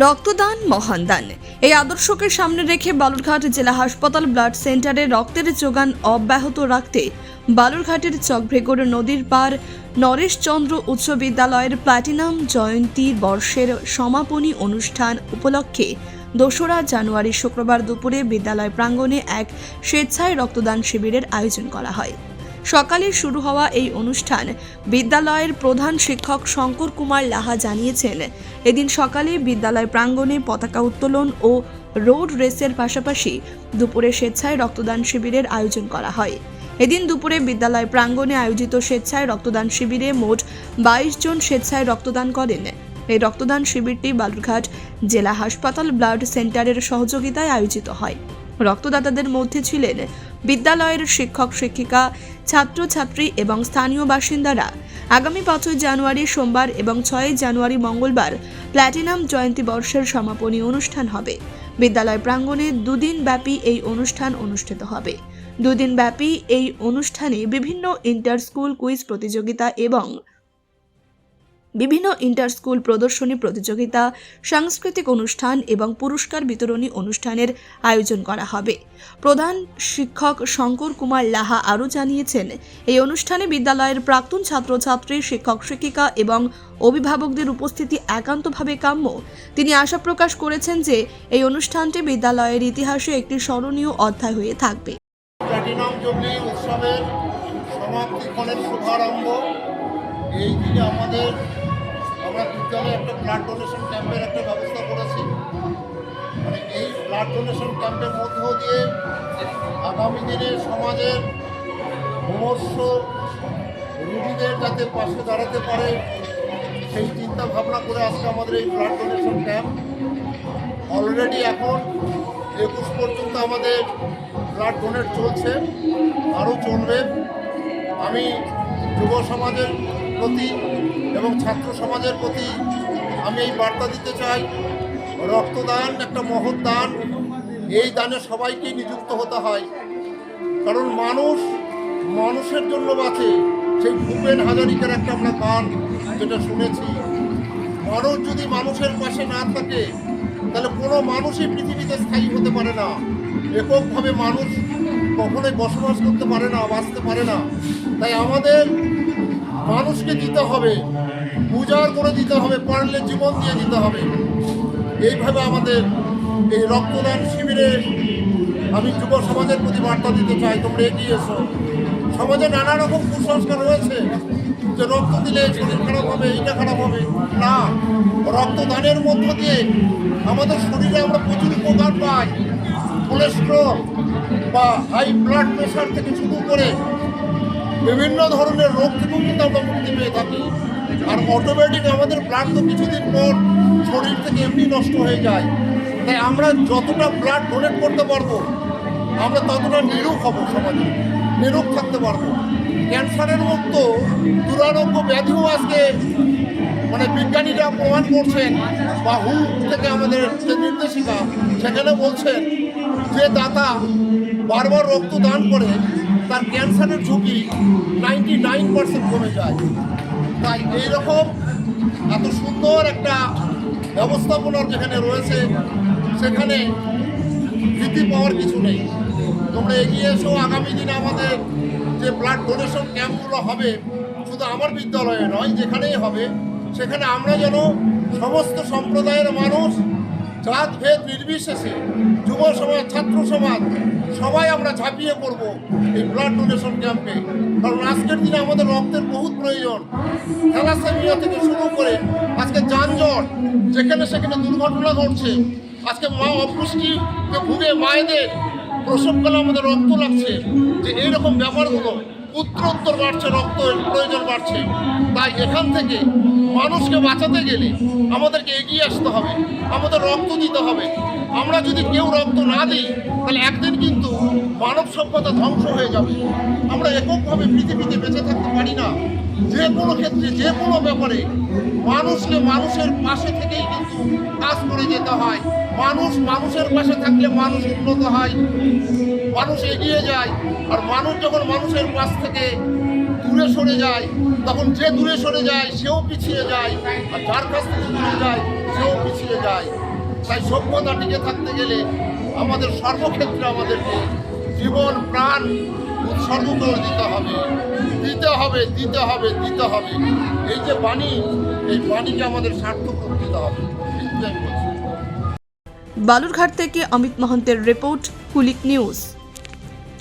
রক্তদান মহান দান। এই আদর্শকে সামনে রেখে বালুরঘাট জেলা হাসপাতাল ব্লাড সেন্টারে রক্তের যোগান অব্যাহত রাখতে বালুরঘাটের চকভ্রেগর নদীর পার নরেশচন্দ্র উচ্চ বিদ্যালয়ের প্ল্যাটিনাম জয়ন্তী বর্ষের সমাপনী অনুষ্ঠান উপলক্ষে দোসরা জানুয়ারি শুক্রবার দুপুরে বিদ্যালয় প্রাঙ্গণে এক স্বেচ্ছায় রক্তদান শিবিরের আয়োজন করা হয়। সকালে শুরু হওয়া এই অনুষ্ঠান বিদ্যালয়ের প্রধান শিক্ষক শঙ্কর কুমার লাহা জানিয়েছেন। এদিন সকালে বিদ্যালয় প্রাঙ্গণে পতাকা উত্তোলন ও রোড রেসের পাশাপাশি দুপুরে স্বেচ্ছায় রক্তদান শিবিরের আয়োজন করা হয়। এদিন দুপুরে বিদ্যালয় প্রাঙ্গণে আয়োজিত স্বেচ্ছায় রক্তদান শিবিরে মোট বাইশ জন স্বেচ্ছায় রক্তদান করেন। এই রক্তদান শিবিরটি বালুরঘাট জেলা হাসপাতাল ব্লাড সেন্টারের সহযোগিতায় আয়োজিত হয়। রক্তদাতাদের মধ্যে ছিলেন বিদ্যালয়ের শিক্ষক, শিক্ষিকা, ছাত্রছাত্রী এবং স্থানীয় বাসিন্দারা। আগামী পাঁচই জানুয়ারি সোমবার এবং ছয়ই জানুয়ারি মঙ্গলবার প্ল্যাটিনাম জয়ন্তী বর্ষের সমাপনী অনুষ্ঠান হবে। বিদ্যালয় প্রাঙ্গণে দুদিন ব্যাপী এই অনুষ্ঠান অনুষ্ঠিত হবে। দুদিন ব্যাপী এই অনুষ্ঠানে বিভিন্ন ইন্টার স্কুল কুইজ প্রতিযোগিতা এবং বিভিন্ন ইন্টার স্কুল প্রদর্শনী প্রতিযোগিতা, সাংস্কৃতিক অনুষ্ঠান এবং পুরস্কার বিতরণী অনুষ্ঠানের আয়োজন করা হবে। প্রধান শিক্ষক শঙ্কর কুমার লাহা আরও জানিয়েছেন, এই অনুষ্ঠানে বিদ্যালয়ের প্রাক্তন ছাত্রছাত্রী, শিক্ষক শিক্ষিকা এবং অভিভাবকদের উপস্থিতি একান্তভাবে কাম্য। তিনি আশা প্রকাশ করেছেন যে এই অনুষ্ঠানটি বিদ্যালয়ের ইতিহাসে একটি স্মরণীয় অধ্যায় হয়ে থাকবে। এই দিনে আমাদের আমরা বিদ্যালয়ে একটা ব্লাড ডোনেশন ক্যাম্পের একটা ব্যবস্থা করেছি। মানে এই ব্লাড ডোনেশন ক্যাম্পের মধ্য দিয়ে আগামী দিনে সমাজের সমস্ত রুগীদের যাতে পাশে দাঁড়াতে পারে, সেই চিন্তা ভাবনা করে আজকে আমাদের এই ব্লাড ডোনেশন ক্যাম্প অলরেডি এখন একুশ পর্যন্ত আমাদের ব্লাড ডোনেট চলছে, আরও চলবে। আমি যুব সমাজের প্রতি এবং ছাত্র সমাজের প্রতি আমি এই বার্তা দিতে চাই, রক্তদান একটা মহৎ দান। এই দানে সবাইকেই নিযুক্ত হতে হয়। কারণ মানুষ মানুষের জন্য বাঁচে, সেই ভূপেন হাজারিকার একটা আমরা গান যেটা শুনেছি। মানুষ যদি মানুষের পাশে না থাকে, তাহলে কোনো মানুষই পৃথিবীতে স্থায়ী হতে পারে না। এককভাবে মানুষ কখনোই বসবাস করতে পারে না, বাঁচতে পারে না। তাই আমাদের মানুষকে দিতে হবে, উজাড় করে দিতে হবে, পারলে জীবন দিয়ে দিতে হবে। এইভাবে আমাদের এই রক্তদান শিবিরে আমি যুব সমাজের প্রতি বার্তা দিতে চাই, তোমরা এগিয়ে এসো। সমাজে নানা রকম কুসংস্কার রয়েছে যে রক্ত দিলে শরীর খারাপ হবে এইটা খারাপ হবে। না, রক্তদানের মধ্য দিয়ে আমাদের শরীরে আমরা প্রচুর উপকার পাই। কোলেস্ট্রল বা হাই ব্লাড প্রেশার থেকে শুরু করে বিভিন্ন ধরনের রোগ থেকেও কিন্তু আমরা মুক্তি পেয়ে থাকি। আর অটোমেটিক আমাদের ব্লাড তো কিছুদিন পর শরীর থেকে এমনি নষ্ট হয়ে যায়। তাই আমরা যতটা ব্লাড ডোনেট করতে পারব, আমরা ততটা নিরোগ হব সমাজে, নিরোগ থাকতে পারব। ক্যান্সারের মুক্ত দুরারোগ্য ব্যাধিও আজকে মানে বিজ্ঞানীরা প্রমাণ করছেন, বা হু থেকে আমাদের যে নির্দেশিকা সেখানে বলছেন যে দাতা বারবার রক্ত দান করে, তার ক্যান্সারের ঝুঁকি নাইনটি নাইন পার্সেন্ট কমে যায়। তাই এইরকম এত সুন্দর একটা ব্যবস্থাপনার যেখানে রয়েছে, সেখানে ভীতি পাওয়ার কিছু নেই। তোমরা এগিয়ে এসো। আগামী দিনে আমাদের যে ব্লাড ডোনেশন ক্যাম্পগুলো হবে, শুধু আমার বিদ্যালয়ে নয়, যেখানেই হবে, সেখানে আমরা যেন সমস্ত সম্প্রদায়ের মানুষ জাত ভেদ নির্বিশেষে, যুব সমাজ, ছাত্র সমাজ, সবাই আমরা ঝাঁপিয়ে পড়ব এই ব্লাড ডোনেশন ক্যাম্পে কারণ আজকের দিনে আমাদের রক্তের বহুত প্রয়োজন। থ্যালাসেমিয়া থেকে শুরু করে আজকে যানজট, যেখানে সেখানে দুর্ঘটনা ঘটছে, আজকে মা অপুষ্টিতে ভুগে মায়েদের প্রসবকালে আমাদের রক্ত লাগছে, যে এইরকম ব্যাপারগুলো উত্তরোত্তর বাড়ছে রক্তের প্রয়োজন বাড়ছে। তাই এখান থেকে মানুষকে বাঁচাতে গেলে আমাদেরকে এগিয়ে আসতে হবে, আমাদের রক্ত দিতে হবে। আমরা যদি কেউ রক্ত না দিই তাহলে একদিন কিন্তু মানব সভ্যতা ধ্বংস হয়ে যাবে। আমরা এককভাবে পৃথিবীতে বেঁচে থাকতে পারি না। যে কোনো ক্ষেত্রে, যে কোনো ব্যাপারে মানুষকে মানুষের পাশে থেকেই কিন্তু কাজ করে যেতে হয়। মানুষ মানুষের পাশে থাকলে মানুষ উন্নত হয়, মানুষ এগিয়ে যায়। আর মানুষ যখন মানুষের পাশ থেকে দূরে সরে যায়, তখন যে দূরে সরে যায়, সেও পিছিয়ে যায়। আর যার কাছ থেকে দূরে যায়, সেও পিছিয়ে যায়। তাই সভ্যতা টিকে থাকতে গেলে আমাদের সর্বক্ষেত্রে আমাদেরকে জীবন, প্রাণ উৎসর্গ করে দিতে হবে। দিতে হবে দিতে হবে দিতে হবে। এই যে বাণী, এই বাণীকে আমাদের সার্থক দিতে হবে। বালুরঘাট থেকে অমিত মহন্তের রিপোর্ট কুলিক নিউজ।